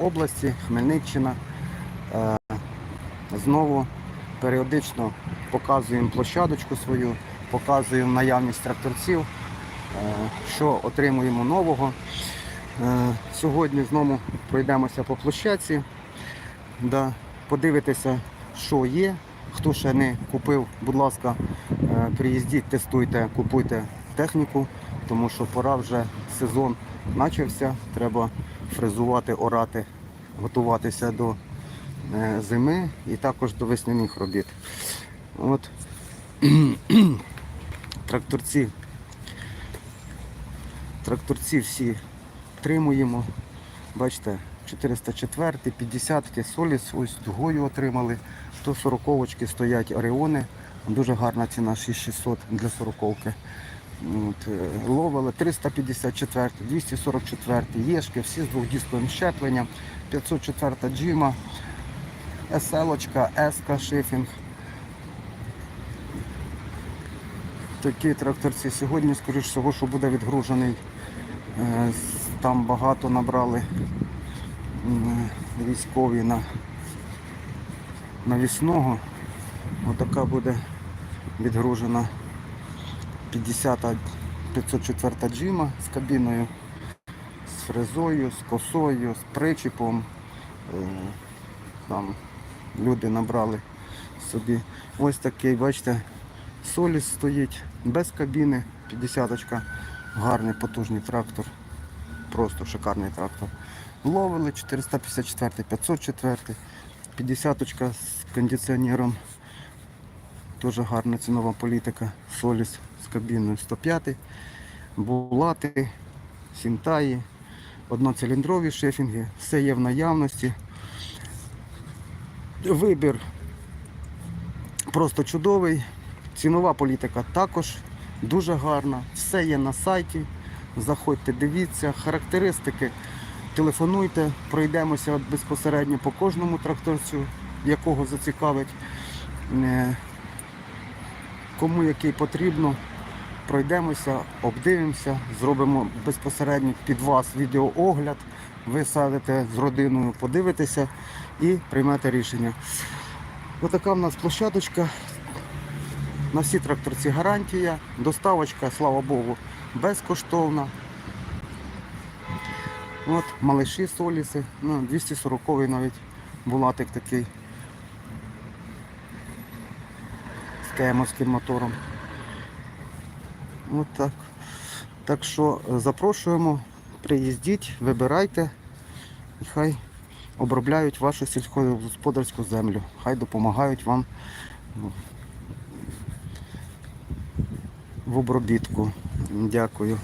області, Хмельниччина. Е, Знову періодично показуємо площадочку свою, показуємо наявність тракторців, е, що отримуємо нового. Е, Сьогодні знову пройдемося по площадці, да, подивитися, що є. Хто ще не купив, будь ласка, приїздіть, тестуйте, купуйте техніку, тому що пора вже сезон почався. Треба фрезувати, орати, готуватися до е, зими і також до весняних робіт. От тракторці. Тракторці всі тримуємо. Бачите, 404, 50 Соліс, ось дугою отримали. 140 стоять Оріони. Дуже гарна ціна 6600 для 40-ки. Е, ловили 354, 244 єшки, всі з двохдісковим щепленням, 504 джима, СЛ-очка, Еска, шифінг. Такі тракторці сьогодні, скоріш всього, що буде відгружений. Е, Там багато набрали військові на навісного. Отака буде відгружена 50 504 джима з кабіною, з фрезою, з косою, з причіпом. Е, Там люди набрали собі. Ось такий, бачите, Соліс стоїть без кабіни, 50-очка, гарний потужний трактор, просто шикарний трактор. Ловили 454, 504, 50-очка з кондиціонером. Дуже гарна цінова політика. Соліс з кабіною 105, булати, сінтаї, одноциліндрові шефінги, все є в наявності. Вибір просто чудовий. Цінова політика також дуже гарна. Все є на сайті. Заходьте, дивіться, характеристики. Телефонуйте, пройдемося безпосередньо по кожному тракторцю, якого зацікавить. Е, Кому який потрібно, пройдемося, обдивимося, зробимо безпосередньо під вас відеоогляд. Ви садите з родиною, подивитеся і приймете рішення. Отака в нас площадочка. На всі тракторці гарантія. Доставочка, слава Богу, безкоштовна. От, малиші соліси, ну, 240 навіть булатик такий з кемовським мотором. От так. Так що е, запрошуємо, приїздіть, вибирайте, і хай обробляють вашу сільськогосподарську землю. Хай допомагають вам ну, в обробітку. Дякую.